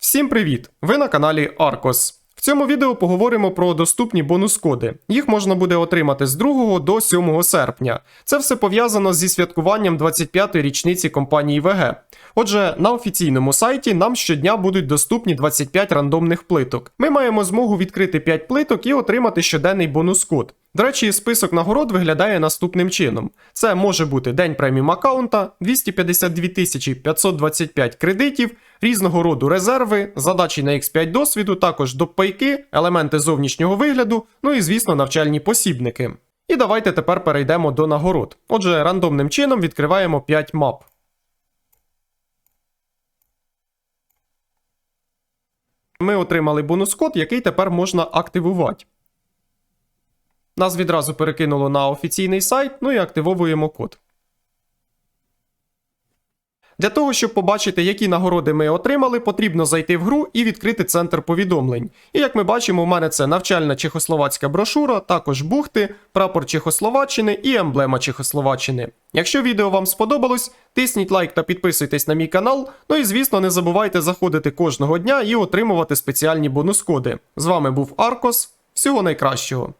Всім привіт! Ви на каналі Arcos. В цьому відео поговоримо про доступні бонус-коди. Їх можна буде отримати з 2 до 7 серпня. Це все пов'язано зі святкуванням 25-ї річниці компанії ВГ. Отже, на офіційному сайті нам щодня будуть доступні 25 рандомних плиток. Ми маємо змогу відкрити 5 плиток і отримати щоденний бонус-код. До речі, список нагород виглядає наступним чином: це може бути день преміум аккаунта, 252 525 кредитів, різного роду резерви, задачі на X5 досвіду, також допайки, елементи зовнішнього вигляду, ну і звісно, навчальні посібники. І давайте тепер перейдемо до нагород. Отже, рандомним чином відкриваємо 5 мап. Ми отримали бонус-код, який тепер можна активувати. Нас відразу перекинуло на офіційний сайт, ну і активовуємо код. Для того, щоб побачити, які нагороди ми отримали, потрібно зайти в гру і відкрити центр повідомлень. І як ми бачимо, у мене це навчальна чехословацька брошура, також бухти, прапор Чехословаччини і емблема Чехословаччини. Якщо відео вам сподобалось, тисніть лайк та підписуйтесь на мій канал. Ну і звісно, не забувайте заходити кожного дня і отримувати спеціальні бонус-коди. З вами був Аркос. Всього найкращого!